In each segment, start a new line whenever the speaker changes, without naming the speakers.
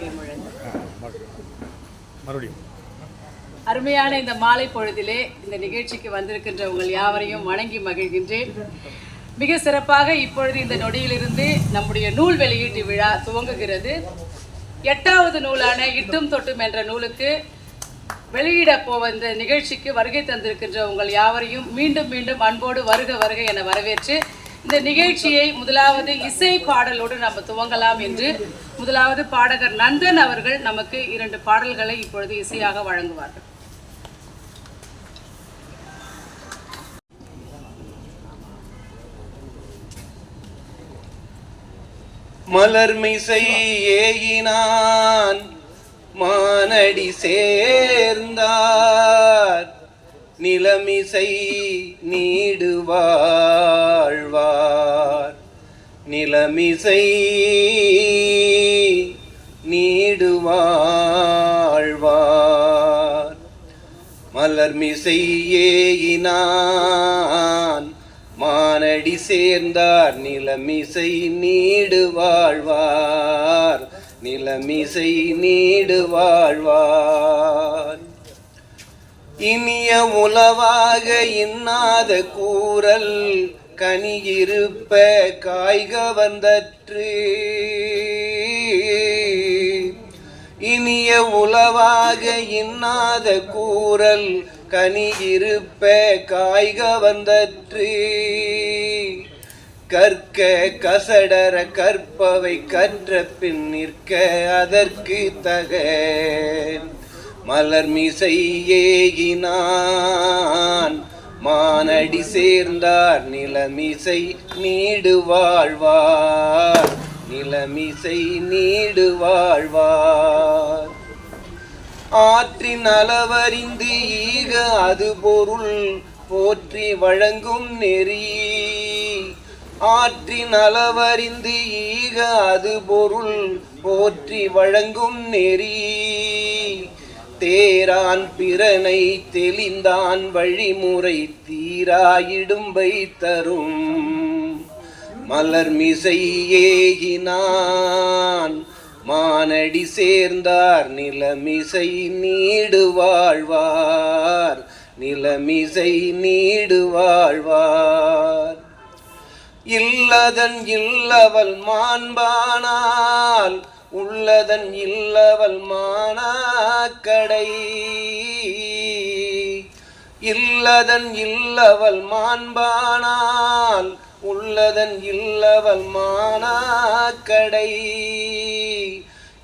முழங்கு
மறுபடியும்.
அருமையான இந்த மாலை பொழுதிலே இந்த நிகழ்ச்சிக்கு வந்திருக்கின்ற உங்கள் யாவரையும் வணங்கி மகிழ்கின்றேன். மிக சிறப்பாக இப்பொழுது இந்த நொடியிலிருந்து நம்முடைய நூல் வெளியீட்டு விழா துவங்குகிறது. எட்டாவது நூலான இட்டும் தொட்டும் என்ற நூலுக்கு வெளியிட போவந்த நிகழ்ச்சிக்கு வருகை தந்திருக்கின்ற உங்கள் யாவரையும் மீண்டும் மீண்டும் அன்போடு வருக வருக என வரவேற்று இந்த நிகழ்ச்சியை முதலாவது இசை பாடலோடு நம்ம துவங்கலாம் என்று முதலாவது பாடகர் நந்தன் அவர்கள் நமக்கு இரண்டு பாடல்களை இப்பொழுது இசையாக வழங்குவார்கள்.
மலர்மிசை ஏகினான் மானடி சேர்ந்தார் நிலமிசை நீடுவாழ் நிலமிசை நீடுவாழ்வார். மலர்மிசை ஏகினான் மானடி சேர்ந்தார் நிலமிசை நீடு வாழ்வார் நிலமிசை நீடு வாழ்வார் இனிய உளவாக இன்னாத கூறல் கனியிருப்ப காய்க வந்தற்று. இனிய உளவாக இன்னாத கூறல் கனியிருப்ப காய்க வந்தற்று. கற்க கசடர கற்பவை கற்ற பின் நிற்க அதற்கு தக. மலர் மிசை ஏகினான் மானடி சேர்ந்தார் நிலமிசை நீடு வாழ்வார். நிலமிசை நீடு வாழ்வார். ஆற்றின் அளவறிந்து ஈக அது பொருள் போற்றி வழங்கும் நெறி. ஆற்றின் அளவறிந்து ஈக அது பொருள் போற்றி வழங்கும் நெறி. தேரான் பிறனை தெளிந்தான் வழிமுறை தீராயிடும்பை தரும் மலர் மிசை ஏகினான் மானடி சேர்ந்தார் நிலமிசை நீடு வாழ்வார் நிலமிசை நீடு வாழ்வார். இல்லதன் இல்லவல் மாண்பானால் உள்ளதன் இல்லவல் மானாக்கடை. இல்லதன் இல்லவல் மாண்பானால் உள்ளதன் இல்லவல் மானாக்கடை.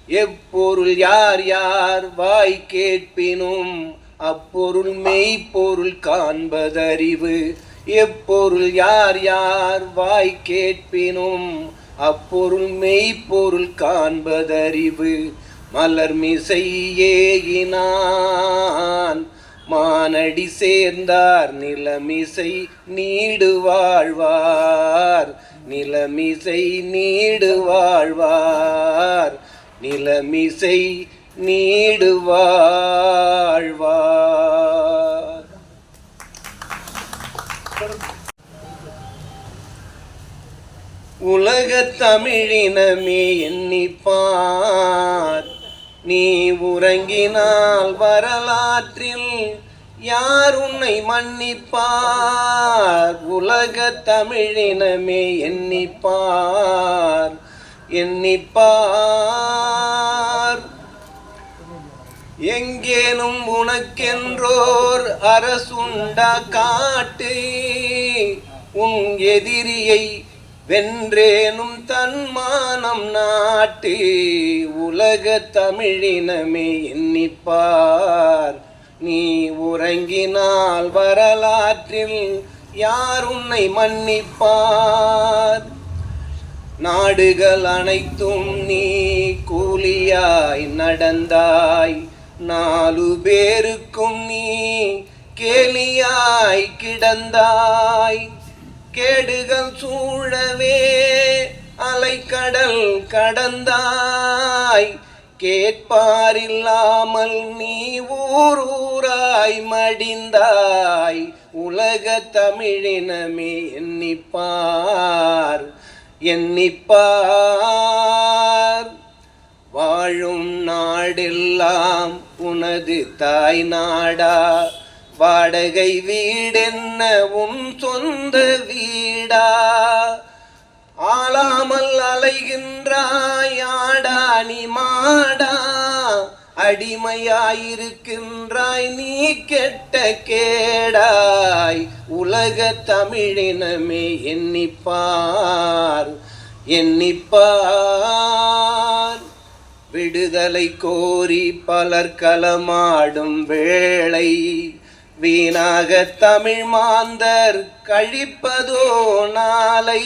எப்பொருள் யார் யார் வாய் கேட்பினும் அப்பொருள் மெய்ப்பொருள் காண்பதறிவு. எப்பொருள் யார் யார் வாய் கேட்பினும் அப்பொருள் மெய்ப்பொருள் காண்பதறிவு மலர் மிசையேயினான் மானடி சேர்ந்தார் நிலமிசை நீடு வாழ்வார். நிலமிசை நீடு வாழ்வார். நிலமிசை நீடு வாழ்வார். உலக தமிழினமே எண்ணிப்பார். நீ உறங்கினால் வரலாற்றில் யார் உன்னை மன்னிப்பார்? உலக தமிழினமே எண்ணிப்பார் எண்ணிப்பார். எங்கேனும் உனக்கென்றோர் அரசுண்டா காட்டு உன் எதிரியை வென்றேனும் தன்மானம் நாட்டு உலக தமிழினமே எண்ணிப்பார். நீ உறங்கினால் வரலாற்றில் யார் உன்னை மன்னிப்பார்? நாடுகள் அனைத்தும் நீ கூலியாய் நடந்தாய். நாலு பேருக்கும் நீ கேலியாய் கிடந்தாய். கேடுகள் சூழவே அலைக்கடல் கடந்தாய். கேட்பாரில்லாமல் நீ ஊர் ஊராய் மடிந்தாய். உலக தமிழினமே எண்ணிப்பார் எண்ணிப்பார். வாழும் நாடெல்லாம் உனது தாய் நாடா. வாடகை வீடென்ன உன் சொந்த வீடா? ஆளாமல் அலைகின்றாய் நீ மாடா? அடிமையாயிருக்கின்றாய் நீ கெட்ட கேடாய். உலக தமிழினமே எண்ணிப்பார் எண்ணிப்பார். விடுதலை கோரி பலர் களமாடும் வேளை வீணாக தமிழ் மாந்தர் கழிப்பதோ நாளை.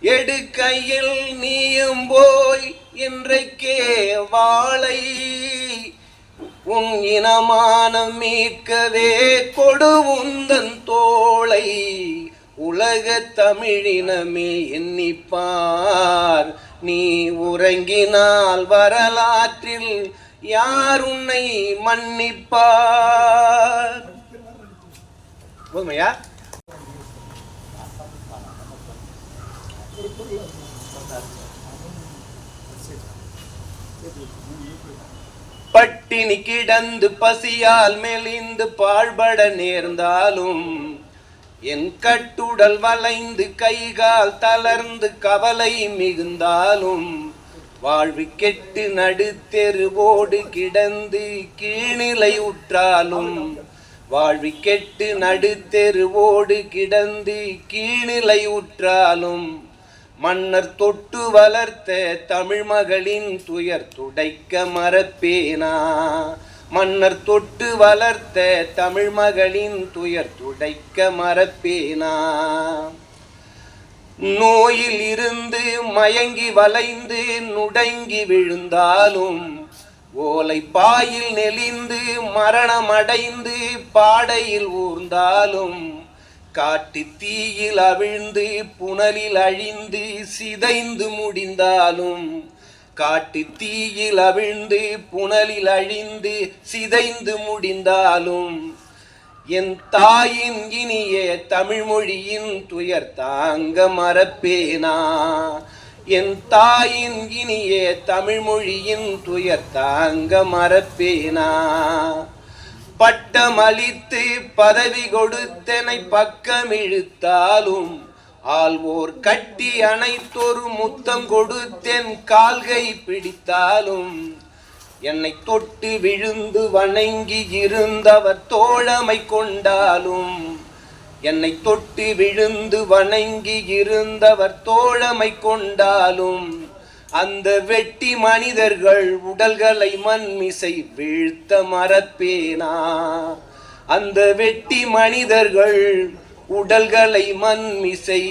எடுக்கையில் நீயும் போய் இன்றைக்கே வாளை உன் இனமானம் மீட்கவே கொடு உந்தன் தோளை. உலக தமிழினமே எண்ணிப்பார். நீ உறங்கினால் வரலாற்றில் யார் உன்னை மன்னிப்பார்? போதுமையா பட்டினி கிடந்து பசியால் மெலிந்து பாழ்பட நேர்ந்தாலும் என் கட்டுடல் வளைந்து கைகால் தளர்ந்து கவலை மிகுந்தாலும் வாழ்வு கெட்டு நடுத்தெருவோடு கிடந்து கீழ்நிலை உற்றாலும் வாழ்வி கெட்டு நடுத்தெருவோடு கிடந்து கீழ்நிலை உற்றாலும் மன்னர் தொட்டு வளர்த்த தமிழ் மகளின் துயர் துடைக்க மறப்பேனா? மன்னர் தொட்டு வளர்த்த தமிழ் மகளின் துயர் துடைக்க மறப்பேனா? நோயில் இருந்து மயங்கி வளைந்து நுடங்கி விழுந்தாலும் ஓலை பாயில் நெளிந்து மரணமடைந்து பாடையில் ஊர்ந்தாலும் காட்டு தீயில் அவிழ்ந்து புனலில் அழிந்து சிதைந்து முடிந்தாலும் காட்டு தீயில் அவிழ்ந்து புனலில் அழிந்து சிதைந்து முடிந்தாலும் என் தாயின் இனிய தமிழ்மொழியின் துயர் தாங்க மறப்பேனா? என் தாயின் இனிய தமிழ் மொழியின் துயர் தாங்க மறப்பேனா? பட்டம் அளித்து பதவி கொடுத்தனை பக்கம் இழுத்தாலும் ஆள்வோர் கட்டி அனைத்தொரு முத்தம் கொடுத்தென் கால்கை பிடித்தாலும் என்னை தொட்டு விழுந்து வணங்கி இருந்தவர் தோழமை கொண்டாலும் என்னை தொட்டு விழுந்து வணங்கி இருந்தவர் தோழமை கொண்டாலும் அந்த வெட்டி மனிதர்கள் உடல்களை மண்மிசை வீழ்த்த மறப்பேனா? அந்த வெட்டி மனிதர்கள் உடல்களை மண்மிசை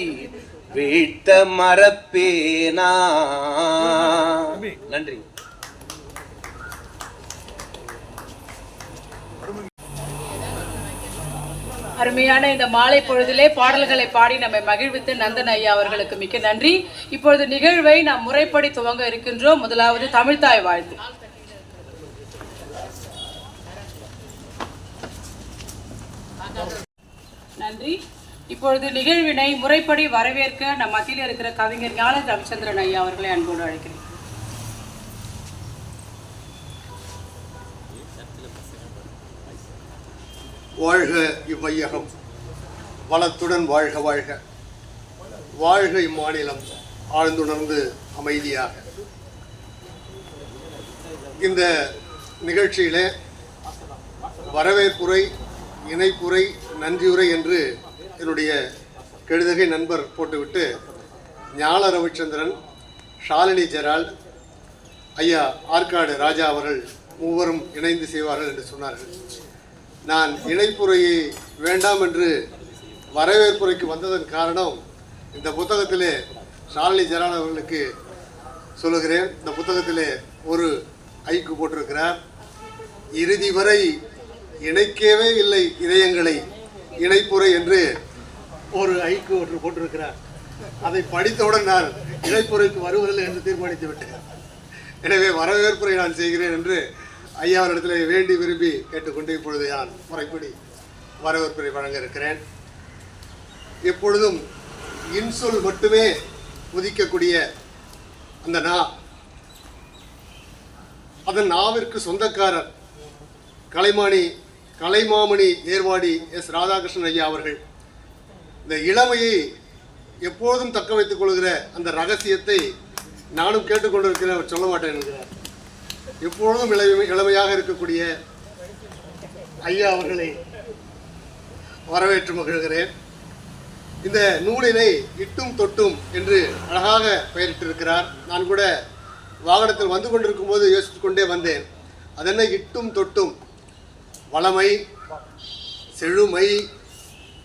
வீழ்த்த மறப்பேனா? நன்றி.
அருமையான இந்த மாலை பொழுதிலே பாடல்களை பாடி நம்மை மகிழ்வித்து நந்தன் ஐயா அவர்களுக்கு மிக்க நன்றி. இப்பொழுது நிகழ்வை நாம் முறைப்படி துவங்க இருக்கின்றோம். முதலாவது தமிழ்தாய் வாழ்த்து. நன்றி. இப்பொழுது நிகழ்வினை முறைப்படி வரவேற்க நம் மத்தியில் இருக்கிற கவிஞர் ஞான ரவிச்சந்திரன் ஐயா அவர்களை அன்போடு அழைக்கிறேன்.
வாழ்க இவ்வையகம். வளத்துடன் வாழ்க வாழ்க. வாழ்க இம்மாநிலம் ஆழ்ந்துணர்ந்து அமைதியாக. இந்த நிகழ்ச்சியிலே வரவேற்புரை இணைப்புரை நன்றியுரை என்று என்னுடைய கெழுதகை நண்பர் போட்டுவிட்டு ஞான ரவிச்சந்திரன் ஷாலினி ஜெரால்ட் ஐயா ஆற்காடு ராஜா அவர்கள் மூவரும் இணைந்து செய்வார்கள் என்று சொன்னார்கள். நான் இணைப்புரையை வேண்டாம் என்று வரவேற்புரைக்கு வந்ததன் காரணம் இந்த புத்தகத்திலே ஷாலினி ஜெரான் அவர்களுக்கு சொல்லுகிறேன். இந்த புத்தகத்திலே ஒரு ஐக்கு போட்டிருக்கிறார். இறுதி வரை இணைக்கவே இல்லை இதயங்களை. இணைப்புரை என்று ஒரு ஐக்கு ஒன்று போட்டிருக்கிறார். அதை படித்தவுடன் நான் இணைப்புரைக்கு வருவதில்லை என்று தீர்மானித்து விட்டேன். எனவே வரவேற்புரை நான் செய்கிறேன் என்று ஐயா இடத்துல வேண்டி விரும்பி கேட்டுக்கொண்டு இப்பொழுது நான் முறைப்படி வரவேற்பை வழங்க இருக்கிறேன். எப்பொழுதும் இன்சொல் மட்டுமே உதிக்கக்கூடிய அந்த நா. அதன் நாவிற்கு சொந்தக்காரர் கலைமானி கலைமாமணி ஏர்வாடி எஸ். ராதாகிருஷ்ணன் ஐயா அவர்கள் இந்த இளமையை எப்போதும் தக்க வைத்துக் கொள்கிற அந்த ரகசியத்தை நானும் கேட்டுக்கொண்டிருக்கிறேன் அவர் சொல்ல மாட்டேன் என்கிறார். எப்பொழுதும் இளமை இளமையாக இருக்கக்கூடிய ஐயா அவர்களை வரவேற்று மகிழ்கிறேன். இந்த நூலினை இட்டும் தொட்டும் என்று அழகாக பெயரிட்டிருக்கிறார். நான் கூட வாகனத்தில் வந்து கொண்டிருக்கும் போது யோசித்து கொண்டே வந்தேன். அதென்ன இட்டும் தொட்டும்? வளமை செழுமை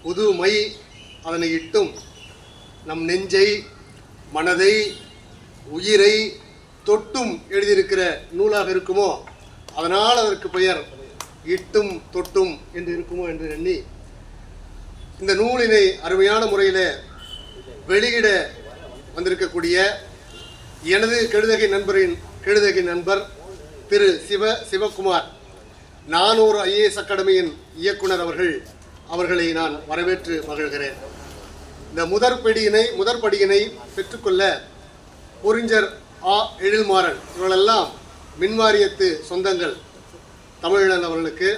புதுமை அதனை இட்டும். நம் நெஞ்சை மனதை உயிரை தொட்டும் எழுதியிருக்கிற நூலாக இருக்குமோ அதனால் அதற்கு பெயர் இட்டும் தொட்டும் என்று இருக்குமோ என்று எண்ணி இந்த நூலினை அருமையான முறையில் வெளியிட வந்திருக்கக்கூடிய எனது கெழுதகை நண்பரின் கெழுதகை நண்பர் திரு சிவ சிவகுமார் நானூறு ஐஏஎஸ் அகாடமியின் இயக்குனர் அவர்கள் அவர்களை நான் வரவேற்று மகிழ்கிறேன். இந்த முதற்படியினை முதற்படியினை பெற்றுக்கொள்ள பொறிஞர் ஆ எழில்மாறன். இவர்களெல்லாம் மின்வாரியத்து சொந்தங்கள். தமிழன் அவர்களுக்கு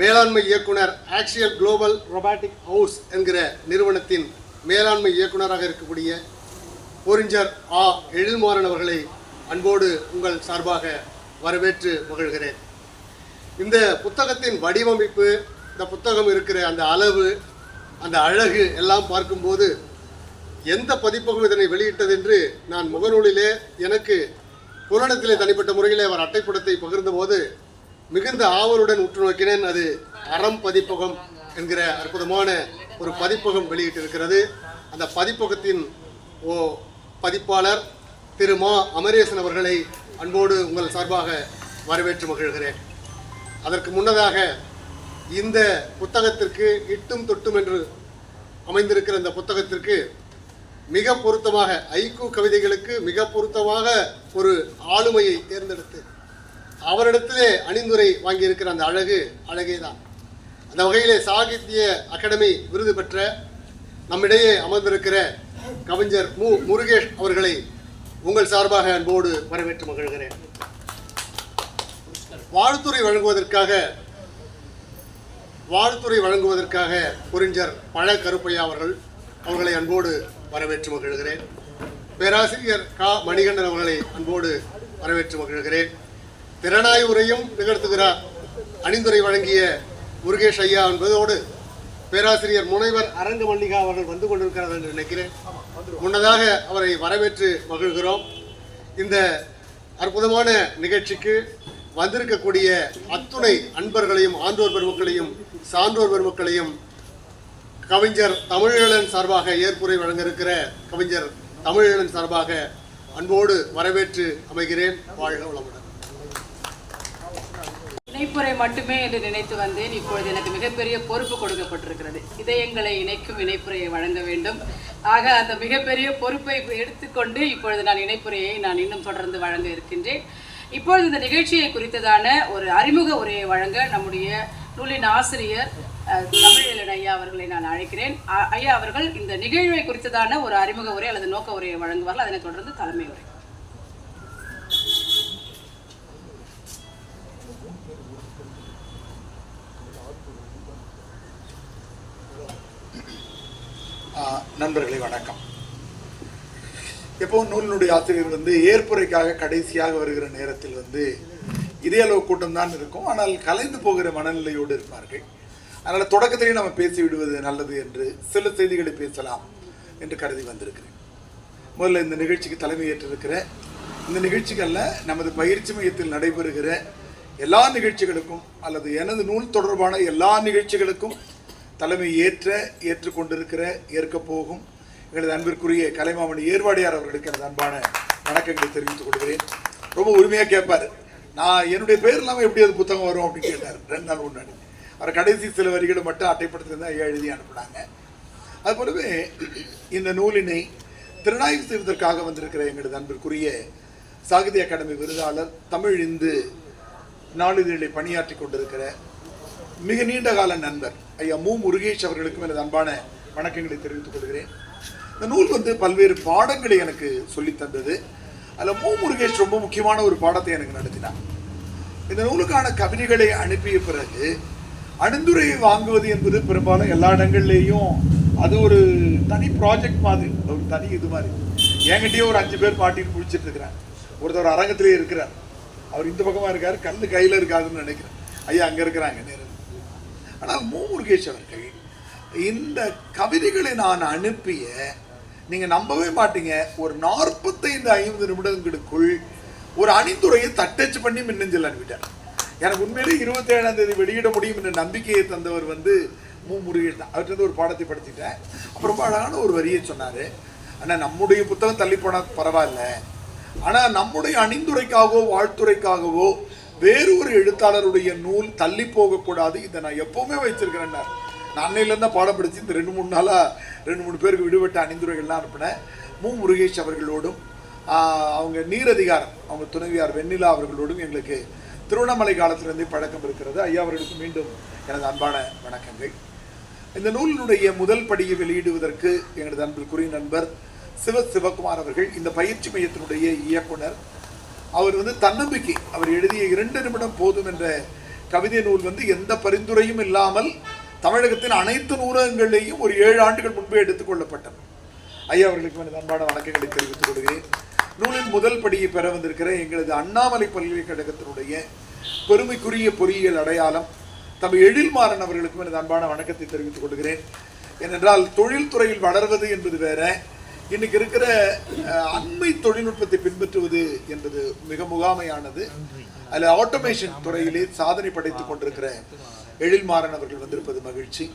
மேலாண்மை இயக்குனர் ஆக்சியல் குளோபல் ரொபாட்டிக் ஹவுஸ் என்கிற நிறுவனத்தின் மேலாண்மை இயக்குனராக இருக்கக்கூடிய பொறிஞர் ஆ எழில்மாறன் அவர்களை அன்போடு உங்கள் சார்பாக வரவேற்று மகிழ்கிறேன். இந்த புத்தகத்தின் வடிவமைப்பு இந்த புத்தகம் இருக்கிற அந்த அளவு அந்த அழகு எல்லாம் பார்க்கும்போது எந்த பதிப்பகம் இதனை வெளியிட்டது என்று நான் முகநூலிலே எனக்கு புராணத்திலே தனிப்பட்ட முறையில் அவர் அட்டைப்படத்தை பகிர்ந்தபோது மிகுந்த ஆவலுடன் உற்று நோக்கினேன். அது அறம் பதிப்பகம் என்கிற அற்புதமான ஒரு பதிப்பகம் வெளியிட்டிருக்கிறது. அந்த பதிப்பகத்தின் ஓ பதிப்பாளர் திரு மா அமரேசன் அவர்களை அன்போடு உங்கள் சார்பாக வரவேற்று மகிழ்கிறேன். அதற்கு முன்னதாக இந்த புத்தகத்திற்கு இட்டும் தொட்டும் என்று அமைந்திருக்கிற இந்த புத்தகத்திற்கு மிக பொருத்தமாக ஐக்கு கவிதைகளுக்கு மிக பொருத்தமாக ஒரு ஆளுமையை தேர்ந்தெடுத்து அவரிடத்திலே அணிந்துரை வாங்கியிருக்கிற அந்த அழகு அழகே தான் அந்த வகையிலே சாகித்ய அகாடமி விருது பெற்ற நம்மிடையே அமர்ந்திருக்கிற கவிஞர் மு. முருகேஷ் அவர்களை உங்கள் சார்பாக அன்போடு வரவேற்று மகிழ்கிறேன். வாழ்த்துறை வழங்குவதற்காக வாழ்த்துறை வழங்குவதற்காக புரிஞ்சர் பழ கருப்பையா அவர்கள் அவர்களை அன்போடு வரவேற்று மகிழ்கிறேன். பேராசிரியர் கா. மணிகண்டன் அவர்களை அன்போடு வரவேற்று மகிழ்கிறேன். திறனாய் உரையும் நிகழ்த்துகிறார் அணிந்துரை வழங்கிய முருகேஷ் ஐயா என்பதோடு பேராசிரியர் முனைவர் அரங்க மல்லிகா அவர்கள் வந்து கொண்டிருக்கிறார் என்று நினைக்கிறேன். முன்னதாக அவரை வரவேற்று மகிழ்கிறோம். இந்த அற்புதமான நிகழ்ச்சிக்கு வந்திருக்கக்கூடிய அத்துணை அன்பர்களையும் ஆன்றோர் பெருமக்களையும் சான்றோர் பெருமக்களையும் கவிஞர் தமிழீழன் சார்பாக ஏற்புரை வழங்க இருக்கிற கவிஞர் தமிழீழன் சார்பாக அன்போடு வரவேற்று அமைகிறேன். வாழ்க வளமுடன்.
இணைப்புரை மட்டுமே என்று நினைத்து வந்தேன். இப்பொழுது எனக்கு மிகப்பெரிய பொறுப்பு கொடுக்கப்பட்டிருக்கிறது. இதயங்களை இணைக்கும் இணைப்புரையை வழங்க வேண்டும். ஆக அந்த மிகப்பெரிய பொறுப்பை எடுத்துக்கொண்டு இப்பொழுது நான் இணைப்புரையை நான் இன்னும் தொடர்ந்து வழங்க இருக்கின்றேன். இப்பொழுது இந்த நிகழ்ச்சியை குறித்ததான ஒரு அறிமுக உரையை வழங்க நம்முடைய நூலின் ஆசிரியர் தமிழீழன் ஐயா அவர்களை நான் அழைக்கிறேன். ஐயா அவர்கள் இந்த நிகழ்வை குறித்ததான ஒரு அறிமுக உரை அல்லது நோக்க உரையை வழங்குவார்கள். அதனைத் தொடர்ந்து தலைமை உரை.
ஆஹ் நண்பர்களே வணக்கம். எப்பவும் நூலினுடைய ஆசிரியர் வந்து ஏற்புரைக்காக கடைசியாக வருகிற நேரத்தில் வந்து இதே அளவு கூட்டம் தான் இருக்கும். ஆனால் கலைந்து போகிற மனநிலையோடு இருப்பார்கள். அதனால் தொடக்கத்திலேயே நம்ம பேசி விடுவது நல்லது என்று சில செய்திகளை பேசலாம் என்று கருதி வந்திருக்கிறேன். முதல்ல இந்த நிகழ்ச்சிக்கு தலைமை ஏற்றிருக்கிற இந்த நிகழ்ச்சிகளில் நமது பயிற்சி மையத்தில் நடைபெறுகிற எல்லா நிகழ்ச்சிகளுக்கும் அல்லது எனது நூல் தொடர்பான எல்லா நிகழ்ச்சிகளுக்கும் தலைமை ஏற்ற ஏற்றுக்கொண்டிருக்கிற ஏற்கப் போகும் எங்களது அன்பிற்குரிய கலைமாமணி ஏர்வாடியார் அவர்களுக்கு எனது அன்பான வணக்கங்களை தெரிவித்துக் கொள்கிறேன். ரொம்ப உரிமையாக கேட்பார். நான் என்னுடைய பேர் இல்லாமல் எப்படி அது புத்தகம் வரும் அப்படின்னு கேட்டார். ரெண்டு நாள் முன்னாடி. அவர் கடைசி சில வரிகளை மட்டும் அட்டைப்படத்தில் தான் ஐயா எழுதி அனுப்புனாங்க. அது போலவே இந்த நூலினை திறனாய்வு செய்வதற்காக வந்திருக்கிற எங்களது அன்பிற்குரிய சாகித்ய அகாடமி விருதாளர் தமிழ் இந்து நாளிதழில் பணியாற்றி கொண்டிருக்கிற மிக நீண்ட கால நண்பர் ஐயா மு. முருகேஷ் அவர்களுக்கும் எனது அன்பான வணக்கங்களை தெரிவித்துக் கொள்கிறேன். இந்த நூல் வந்து பல்வேறு பாடங்களை எனக்கு சொல்லித் தந்தது. அதில் மு. முருகேஷ் ரொம்ப முக்கியமான ஒரு பாடத்தை எனக்கு நடத்தினார். இந்த நூலுக்கான கவிதைகளை அனுப்பிய பிறகு அணிந்துரையை வாங்குவது என்பது பெரும்பாலும் எல்லா இடங்கள்லேயும் அது ஒரு தனி ப்ராஜெக்ட் மாதிரி ஒரு தனி இது மாதிரி. என்கிட்டயே ஒரு அஞ்சு பேர் மாட்டின்னு குடிச்சிட்டு இருக்கிறாங்க. ஒருத்தர் அரங்கத்திலே இருக்கிறார். அவர் இந்த பக்கமாக இருக்கார் கல் கையில் இருக்காதுன்னு நினைக்கிறேன். ஐயா அங்கே இருக்கிறாங்க நேரம் ஆனால் மு. முருகேஷ் அவர்கள் இந்த கவிதைகளை நான் அனுப்பிய நீங்கள் நம்பவே மாட்டீங்க. ஒரு நாற்பத்தைந்து ஐம்பது நிமிடங்களுக்குள் ஒரு அணிந்துரையை தட்டச்சு பண்ணி மின்னஞ்சல் அனுப்பிட்டார். எனக்கு உண்மையிலே இருபத்தி ஏழாம் தேதி வெளியிட முடியும் என்ற நம்பிக்கையை தந்தவர் வந்து மு. முருகேஷ் தான். அவர்கிட்ட ஒரு பாடத்தை படிச்சுட்டேன். அப்புறம் அழகான ஒரு வரியை சொன்னார். அண்ணா நம்முடைய புத்தகம் தள்ளி போனால் பரவாயில்ல. ஆனால் நம்முடைய அணிந்துரைக்காகவோ வாழ்த்துரைக்காகவோ வேறு ஒரு எழுத்தாளருடைய நூல் தள்ளி போகக்கூடாது. இதை நான் எப்போவுமே வச்சிருக்கிறேன் நான் அன்னையிலேருந்து தான் பாடம் படித்து இந்த ரெண்டு மூணு நாளாக ரெண்டு மூணு பேருக்கு விடுபட்ட அணிந்துரைகள்லாம் அனுப்பினேன். மு. முருகேஷ் அவர்களோடும் அவங்க நீரதிகாரம் அவங்க துணைவியார் வெண்ணிலா அவர்களோடும் எங்களுக்கு திருவண்ணாமலை காலத்திலிருந்தே பழக்கம் இருக்கிறது. ஐயா அவர்களுக்கு மீண்டும் எனது அன்பான வணக்கங்கள். இந்த நூலினுடைய முதல் படியை வெளியிடுவதற்கு எனது அன்பிற்குரிய நண்பர் சிவ சிவகுமார் அவர்கள் இந்த பயிற்சி மையத்தினுடைய இயக்குனர் அவர் வந்து தன்னம்பிக்கை அவர் எழுதிய இரண்டு நிமிடம் போதும் என்ற கவிதை நூல் வந்து எந்த பரிந்துரையும் இல்லாமல் தமிழகத்தின் அனைத்து நூலகங்களையும் ஒரு ஏழு ஆண்டுகள் முன்பே எடுத்துக்கொள்ளப்பட்டது ஐயா அவர்களுக்கு எனது அன்பான வணக்கங்களை தெரிவித்துக் கொள்கிறேன். நூலின் முதல் படியை பெற வந்திருக்கிற எங்களது அண்ணாமலை பல்கலைக்கழகத்தினுடைய பெருமைக்குரிய பொறியியல் அடையாளம் தம் எழில்மாறன் அவர்களுக்கும் எனது அன்பான வணக்கத்தை தெரிவித்துக் கொள்கிறேன். ஏனென்றால் தொழில்துறையில் வளர்வது என்பது வேற இன்னைக்கு இருக்கிற அண்மை தொழில்நுட்பத்தை பின்பற்றுவது என்பது மிக முகாமையானது. அதில் ஆட்டோமேஷன் துறையிலே சாதனை படைத்துக் கொண்டிருக்கிற எழில்மாறன் அவர்கள் வந்திருப்பது மகிழ்ச்சி.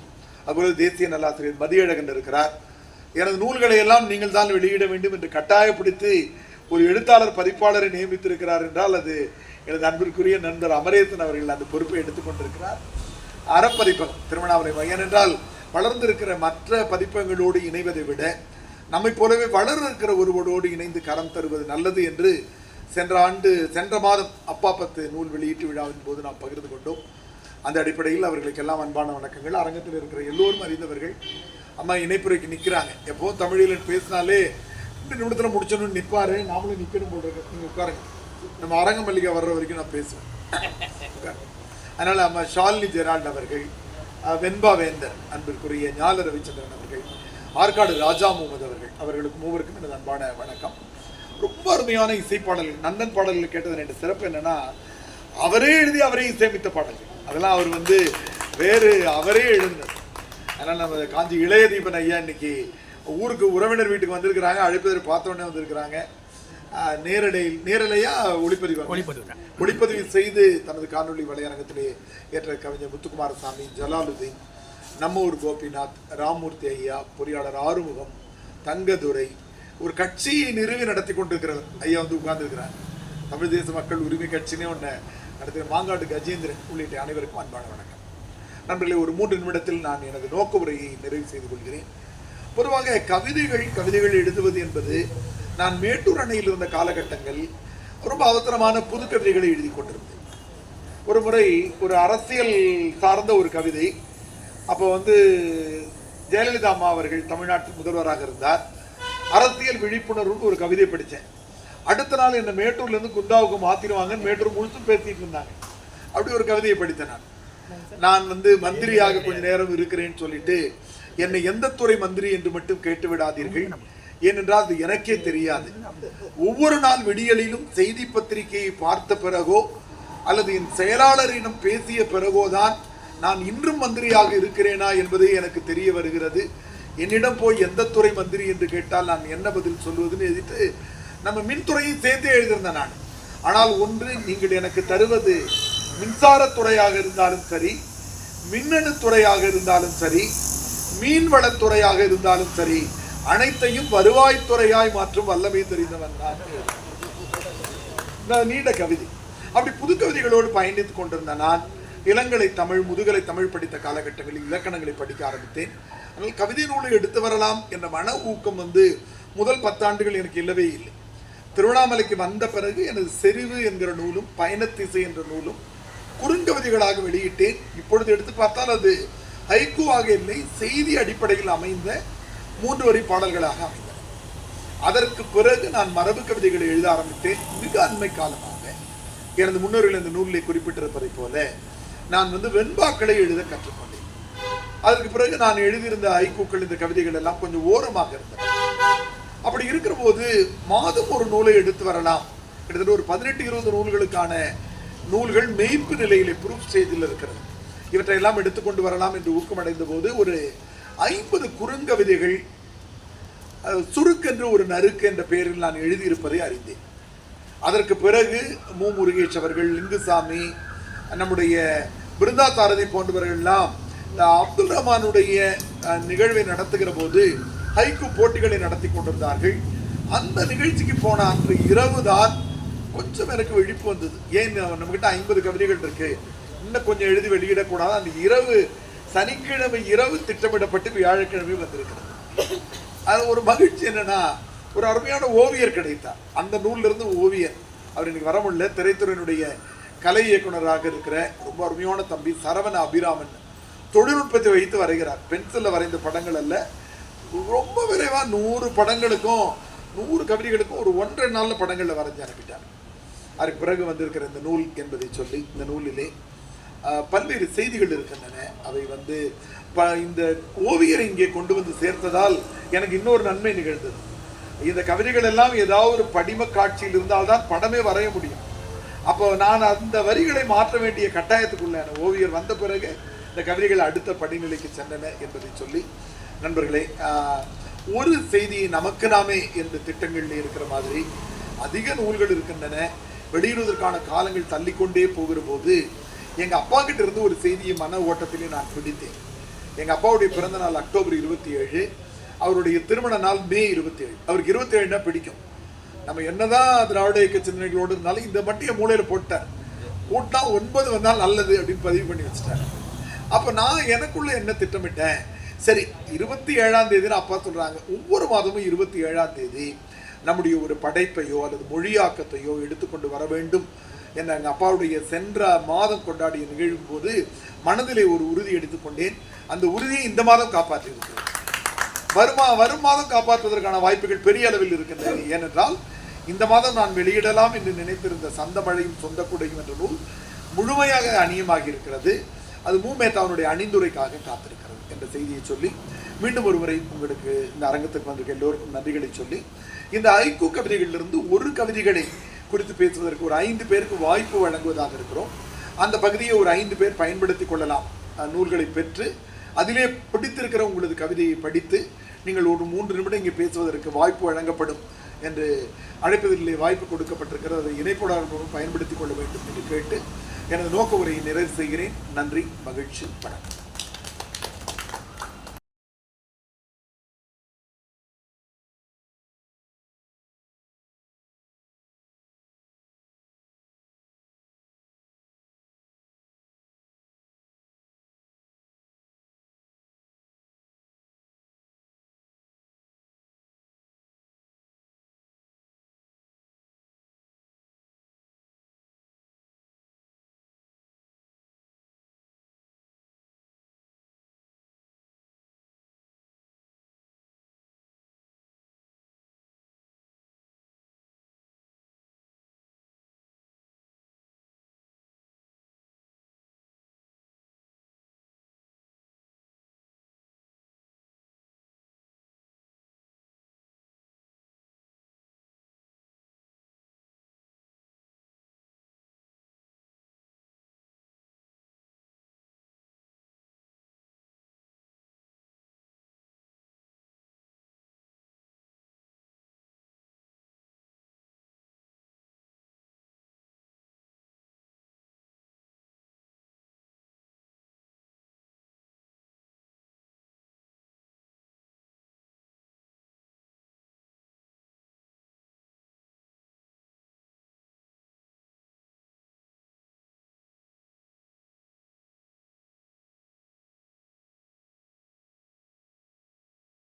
அதுபோல தேசிய நல்லாசிரியர் மதியழகன் இருக்கிறார். எனது நூல்களை எல்லாம் நீங்கள் தான் வெளியிட வேண்டும் என்று கட்டாயப்படுத்தி ஒரு எழுத்தாளர் பதிப்பாளரை நியமித்திருக்கிறார் என்றால் அது எனது அன்பிற்குரிய நண்பர் அமரேசன் அவர்கள் அந்த பொறுப்பை எடுத்துக்கொண்டிருக்கிறார் அறப்பதிப்பகம் திருவண்ணாமலை மையம் என்றால் வளர்ந்திருக்கிற மற்ற பதிப்பகங்களோடு இணைவதை விட நம்மை போலவே வளர இருக்கிற ஒருவரோடு இணைந்து கரம் தருவது நல்லது என்று சென்ற ஆண்டு சென்ற மாதம் அப்பா பத்து நூல் வெளியீட்டு விழாவின் போது நாம் பகிர்ந்து கொண்டோம். அந்த அடிப்படையில் அவர்களுக்கெல்லாம் அன்பான வணக்கங்கள். அரங்கத்தில் இருக்கிற எல்லோரும் அறிந்தவர்கள். அம்மா இணைப்புரைக்கு நிற்கிறாங்க எப்போவும் தமிழில் பேசினாலே ரெண்டு நிமிடத்தில் முடிச்சணும்னு நிற்பாரு நாமளும் நிற்கணும் போல் இருக்கு. நீங்கள் உட்காருங்க. நம்ம அரங்கமல்லிகை வர்ற வரைக்கும் நான் பேசுவேன். அதனால் நம்ம ஷாலினி ஜெரால்ட் அவர்கள் வெண்பா வேந்தர் அன்பிற்குரிய ஞால ரவிச்சந்திரன் அவர்கள் ஆற்காடு ராஜா முகமது அவர்கள் அவர்களுக்கு மூவருக்கும் எனது அன்பான வணக்கம். ரொம்ப அருமையான இசைப்பாடல்கள். நந்தன் பாடல்கள் கேட்டது ரெண்டு சிறப்பு என்னன்னா அவரே எழுதி அவரே இசையமைத்த பாடல்கள். அதெல்லாம் அவர் வந்து வேறு அவரே எழுந்தார் அதனால் நம்ம காஞ்சி இளைய தீபன் ஐயா இன்னைக்கு ஊருக்கு உறவினர் வீட்டுக்கு வந்திருக்கிறாங்க அழைப்பதற்கு பார்த்த உடனே வந்திருக்கிறாங்க. ஆஹ், நேரலையில் நேரலையா ஒளிப்பதிவு? ஒளிப்பதிவு ஒளிப்பதிவு செய்து தனது காணொளி வலையரங்கத்திலே ஏற்ற கவிஞர் முத்துக்குமாரசாமி ஜலாலுதீன் நம்ம ஊர் கோபிநாத் ராமூர்த்தி ஐயா பொறியாளர் ஆறுமுகம் தங்கதுரை ஒரு கட்சியை நிறுவி நடத்தி கொண்டிருக்கிறவர் ஐயா வந்து உட்கார்ந்துருக்கிறார். தமிழ் தேச மக்கள் உரிமை கட்சினே ஒன்று நடத்துகிற மாங்காடு கஜேந்திரன் உள்ளிட்ட அனைவருக்கும் அன்பான வணக்கம். நண்பர்களே ஒரு மூன்று நிமிடத்தில் நான் எனது நோக்க உரையை நிறைவு செய்து கொள்கிறேன். பொதுவாக கவிதைகள் கவிதைகள் எழுதுவது என்பது நான் மேட்டூர் அணையில் இருந்த காலகட்டங்கள் ரொம்ப அவசரமான புது கவிதைகளை எழுதி கொண்டிருந்தேன். ஒரு முறை ஒரு அரசியல் சார்ந்த ஒரு கவிதை அப்போ வந்து ஜெயலலிதா அம்மா அவர்கள் தமிழ்நாட்டு முதல்வராக இருந்தார். அரசியல் விழிப்புணர்வுன்னு ஒரு கவிதை படித்தேன். அடுத்த நாள் என்னை மேட்டூர்லேருந்து குந்தாவுக்கு மாற்றிடுவாங்கன்னு மேட்டூர் முழுசும் பேசிட்டு இருந்தாங்க. அப்படி ஒரு கவிதையை படித்தேன் நான். நான் வந்து மந்திரியாக கொஞ்ச நேரம் இருக்கிறேன்னு சொல்லிட்டு என்னை எந்த துறை மந்திரி என்று மட்டும் கேட்டு விடாதீர்கள் ஏனென்றால் அது எனக்கே தெரியாது. ஒவ்வொரு நாள் விடியலிலும் செய்தி பத்திரிகையை பார்த்த பிறகோ அல்லது என் செயலாளரிடம் பேசிய பிறகோதான் நான் இன்றும் மந்திரியாக இருக்கிறேனா என்பது எனக்கு தெரிய வருகிறது. என்னிடம் போய் எந்த துறை மந்திரி என்று கேட்டால் நான் என்ன பதில் சொல்வதுன்னு எழுதிட்டு நம்ம மின்துறையை சேர்த்தே எழுதியிருந்தேன் நான். ஆனால் ஒன்று நீங்கள் எனக்கு தருவது மின்சாரத்துறையாக இருந்தாலும் சரி மின்னணு துறையாக இருந்தாலும் சரி மீன்வளத்துறையாக இருந்தாலும் சரி அனைத்தையும் வருவாய்த்துறையாய் மாற்றும் வல்லமை தெரிந்தவன் நான். நீண்ட கவிதை. அப்படி புது கவிதைகளோடு பயணித்துக் கொண்டிருந்த நான் இளங்கலை தமிழ் முதுகலை தமிழ் படித்த காலகட்டங்களில் இலக்கணங்களை படிக்க ஆரம்பித்தேன். ஆனால் கவிதை நூலை எடுத்து வரலாம் என்ற மன ஊக்கம் வந்து முதல் பத்தாண்டுகள் எனக்கு இல்லவே இல்லை. திருவண்ணாமலைக்கு வந்த பிறகு எனது செறிவு என்கிற நூலும் பயணத்திசை என்ற நூலும் குறுங்கவிதைகளாக வெளியிட்டேன். இப்பொழுது எடுத்து பார்த்தால் அது ஹைக்குவாக இல்லை செய்தி அடிப்படையில் அமைந்த மூன்று வரி பாடல்களாக அமைந்தன. அதற்கு பிறகு நான் மரபு கவிதைகளை எழுத ஆரம்பித்தேன். மிக அண்மை காலமாக. எனது முன்னோர்கள் இந்த நூலிலே குறிப்பிட்டிருப்பதைப் போல நான் வந்து வெண்பாக்களை எழுத கற்றுக்கொண்டேன். அதற்கு பிறகு நான் எழுதியிருந்த ஐக்கூக்கள் இந்த கவிதைகள் எல்லாம் கொஞ்சம் ஓரமாக இருந்தன. அப்படி இருக்கிற போது மாதம் ஒரு நூலை எடுத்து வரலாம். கிட்டத்தட்ட ஒரு பதினெட்டு இருபது நூல்களுக்கான நூல்கள் மெய்ப்பு நிலையிலே ப்ரூஃப் செய்தில் இருக்கிறது. இவற்றையெல்லாம் எடுத்துக்கொண்டு வரலாம் என்று ஊக்கமடைந்த போது ஒரு ஐம்பது குறுங்கவிதைகள் விதைகள் சுருக்கென்று ஒரு நறுக்கு என்ற பெயரில் நான் எழுதியிருப்பதை அறிந்தேன். அதற்கு பிறகு மு. முருகேஷ் அவர்கள் லிங்குசாமி நம்முடைய பிருந்தா சாரதி போன்றவர்கள்லாம் இந்த அப்துல் ரஹ்மானுடைய நிகழ்வை நடத்துகிற போது ஹைக்கு போட்டிகளை நடத்தி கொண்டிருந்தார்கள். அந்த நிகழ்ச்சிக்கு போன அன்று இரவு தான் கொஞ்சம் எனக்கு விழிப்பு வந்தது. ஏன் நம்மகிட்ட ஐம்பது கவிதைகள் இருக்கு. இன்னும் கொஞ்சம் எழுதி வெளியிடக்கூடாது. அந்த இரவு சனிக்கிழமை இரவு திட்டமிடப்பட்டு வியாழக்கிழமை வந்திருக்கிறது. அது ஒரு மகிழ்ச்சி என்னன்னா ஒரு அருமையான ஓவியர் கிடைத்தார். அந்த நூல்லிருந்து ஓவியர். அவர் இன்னைக்கு வர முடியல. திரைத்துறையினுடைய கலை இயக்குனராக இருக்கிற ரொம்ப அருமையான தம்பி சரவண அபிராமன். தொழில்நுட்பத்தை வைத்து வரைகிறார். பென்சிலில் வரைந்த படங்கள் அல்ல. ரொம்ப விரைவாக நூறு படங்களுக்கும் நூறு கவிதைகளுக்கும் ஒரு ஒன்றரை நாளில் படங்களில் வரைஞ்சு அனுப்பிட்டார். அதுக்கு பிறகு வந்திருக்கிற இந்த நூல் என்பதை சொல்லி இந்த நூலிலே பல்வேறு செய்திகள் இருக்கின்றன. அவை வந்து ப இந்த ஓவியரை இங்கே கொண்டு வந்து சேர்த்ததால் எனக்கு இன்னொரு நன்மை நிகழ்ந்தது. இந்த கவிதைகள் எல்லாம் ஏதாவது ஒரு படிம காட்சியில் இருந்தால்தான் படமே வரைய முடியும். அப்போ நான் அந்த வரிகளை மாற்ற வேண்டிய கட்டாயத்துக்குள்ளான ஓவியர் வந்த பிறகு இந்த கவிதைகள் அடுத்த படிநிலைக்கு சென்றன என்பதை சொல்லி நண்பர்களே ஒரு செய்தியை நமக்கு நாமே என்ற திட்டங்களில் இருக்கிற மாதிரி அதிக நூல்கள் இருக்கின்றன. வெளியிடுவதற்கான காலங்கள் தள்ளிக்கொண்டே போகிற போது எங்க அப்பா கிட்ட இருந்து ஒரு செய்தியை மன ஓட்டத்திலே நான் பிடித்தேன் எங்க அப்பாவுடைய பிறந்த நாள் அக்டோபர் இருபத்தி ஏழு அவருடைய திருமண நாள் மே இருபத்தி ஏழு அவருக்கு இருபத்தி ஏழுனா பிடிக்கும். நம்ம என்னதான் திராவிட இயக்க சிந்தனைகளோடு இருந்தாலும் இந்த மட்டிய மூலையில போட்டார் கூட்டா ஒன்பது வந்தால் நல்லது அப்படின்னு பதிவு பண்ணி வச்சுட்டார். அப்போ நான் எனக்குள்ள என்ன திட்டமிட்டேன்? சரி இருபத்தி ஏழாம் தேதினு அப்பா சொல்றாங்க. ஒவ்வொரு மாதமும் இருபத்தி ஏழாம் தேதி நம்முடைய ஒரு படைப்பையோ அல்லது மொழியாக்கத்தையோ எடுத்துக்கொண்டு வர வேண்டும். என்ற எங்கள் அப்பாவுடைய சென்ற மாதம் கொண்டாடிய நிகழும் போது மனதிலே ஒரு உறுதி எடுத்துக்கொண்டேன் அந்த உறுதியை இந்த மாதம் காப்பாற்றியிருக்கிறேன். வருமா வரும் மாதம் காப்பாற்றுவதற்கான வாய்ப்புகள் பெரிய அளவில் இருக்கின்றன. ஏனென்றால் இந்த மாதம் நான் வெளியிடலாம் என்று நினைத்திருந்த சந்த மழையும் சொந்த குடையும் என்ற நூல் முழுமையாக அணியமாகி இருக்கிறது அது மூமேத்தாவனுடைய அணிந்துரைக்காக காத்திருக்கிறது என்ற செய்தியை சொல்லி மீண்டும் ஒருமுறை உங்களுக்கு இந்த அரங்கத்துக்கு வந்திருக்க எல்லோருக்கும் நன்றிகளை சொல்லி இந்த ஐக்கு கவிதைகளிலிருந்து ஒரு கவிதைகளை குறித்து பேசுவதற்கு ஒரு ஐந்து பேருக்கு வாய்ப்பு வழங்குவதாக இருக்கிறோம். அந்த பகுதியை ஒரு ஐந்து பேர் பயன்படுத்திக் கொள்ளலாம். நூல்களை பெற்று அதிலே பிடித்திருக்கிற உங்களது கவிதையை படித்து நீங்கள் ஒரு மூன்று நிமிடம் இங்கே பேசுவதற்கு வாய்ப்பு வழங்கப்படும் என்று அழைப்பதிலே வாய்ப்பு கொடுக்கப்பட்டிருக்கிறது. அதை இணைப்படாளர்களும் பயன்படுத்திக் கொள்ள வேண்டும் என்று கேட்டு எனது நோக்க உரையை நிறைவு செய்கிறேன். நன்றி மகிழ்ச்சி வணக்கம்.